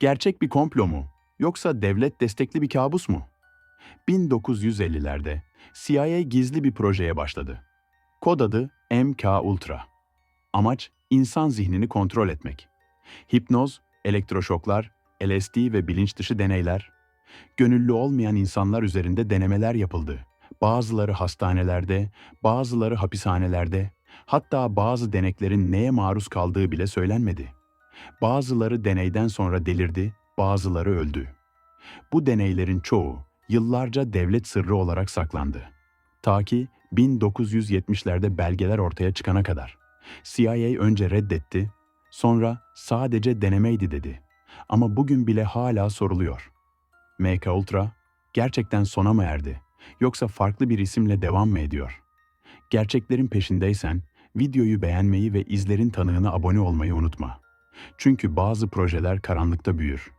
Gerçek bir komplo mu? Yoksa devlet destekli bir kabus mu? 1950'lerde CIA gizli bir projeye başladı. Kod adı MK Ultra. Amaç insan zihnini kontrol etmek. Hipnoz, elektroşoklar, LSD ve bilinç dışı deneyler, gönüllü olmayan insanlar üzerinde denemeler yapıldı. Bazıları hastanelerde, bazıları hapishanelerde, hatta bazı deneklerin neye maruz kaldığı bile söylenmedi. Bazıları deneyden sonra delirdi, bazıları öldü. Bu deneylerin çoğu yıllarca devlet sırrı olarak saklandı. Ta ki 1970'lerde belgeler ortaya çıkana kadar. CIA önce reddetti, sonra sadece denemeydi dedi. Ama bugün bile hala soruluyor. MK Ultra gerçekten sona mı erdi yoksa farklı bir isimle devam mı ediyor? Gerçeklerin peşindeysen videoyu beğenmeyi ve izlerin tanığına abone olmayı unutma. Çünkü bazı projeler karanlıkta büyür